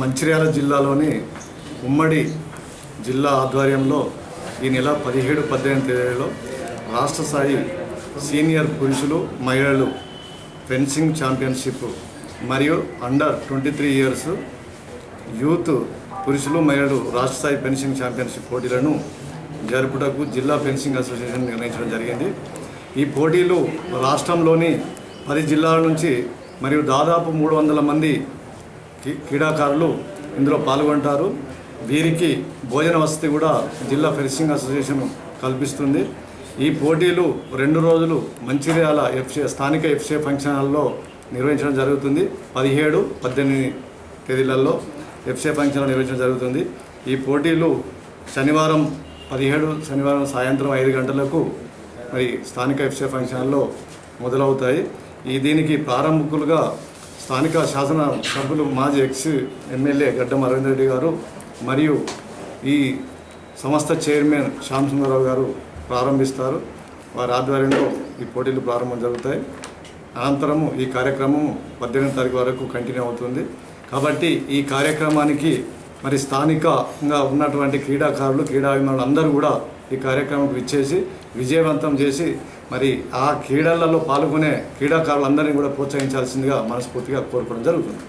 మంచిర్యాల జిల్లాలోని ఉమ్మడి జిల్లా ఆధ్వర్యంలో ఈ నెల పదిహేడు పద్దెనిమిది తేదీలో రాష్ట్ర స్థాయి సీనియర్ పురుషులు మహిళలు ఫెన్సింగ్ ఛాంపియన్షిప్ మరియు under twenty three years youth పురుషులు మహిళలు రాష్ట్ర స్థాయి ఫెన్సింగ్ ఛాంపియన్షిప్ పోటీలను జరుపుటకు జిల్లా ఫెన్సింగ్ అసోసియేషన్ నిర్ణయించడం జరిగింది. ఈ పోటీలు రాష్ట్రంలోని పది జిల్లాల నుంచి మరియు దాదాపు మూడు వందల మంది క్రీడాకారులు ఇందులో పాల్గొంటారు. వీరికి భోజన వసతి కూడా జిల్లా ఫెన్సింగ్ అసోసియేషన్ కల్పిస్తుంది. ఈ పోటీలు రెండు రోజులు మంచిర్యాల ఎఫ్సీ స్థానిక ఎఫ్సీ ఫంక్షన్ హాల్లో నిర్వహించడం జరుగుతుంది. పదిహేడు పద్దెనిమిది తేదీలలో ఎఫ్సీ ఫంక్షన్ నిర్వహించడం జరుగుతుంది. ఈ పోటీలు శనివారం పదిహేడు శనివారం సాయంత్రం ఐదు గంటలకు మరి స్థానిక ఎఫ్సీ ఫంక్షన్ హాల్లో మొదలవుతాయి. ఈ దీనికి ప్రారంభకులుగా స్థానిక శాసన సభ్యులు మాజీ ఎక్స్ ఎమ్మెల్యే గడ్డం అరవింద్ రెడ్డి గారు మరియు ఈ సంస్థ చైర్మన్ శ్యామ్ సుందరరావు గారు ప్రారంభిస్తారు. వారి ఆధ్వర్యంలో ఈ పోటీలు ప్రారంభం జరుగుతాయి. అనంతరము ఈ కార్యక్రమం పద్దెనిమిది తారీఖు వరకు కంటిన్యూ అవుతుంది. కాబట్టి ఈ కార్యక్రమానికి మరి స్థానికంగా ఉన్నటువంటి క్రీడాకారులు క్రీడాభిమానులు అందరూ కూడా ఈ కార్యక్రమం ఇచ్చేసి విజయవంతం చేసి మరి ఆ క్రీడలలో పాల్గొనే క్రీడాకారులందరినీ కూడా ప్రోత్సహించాల్సిందిగా మనస్ఫూర్తిగా కోరుకోవడం జరుగుతుంది.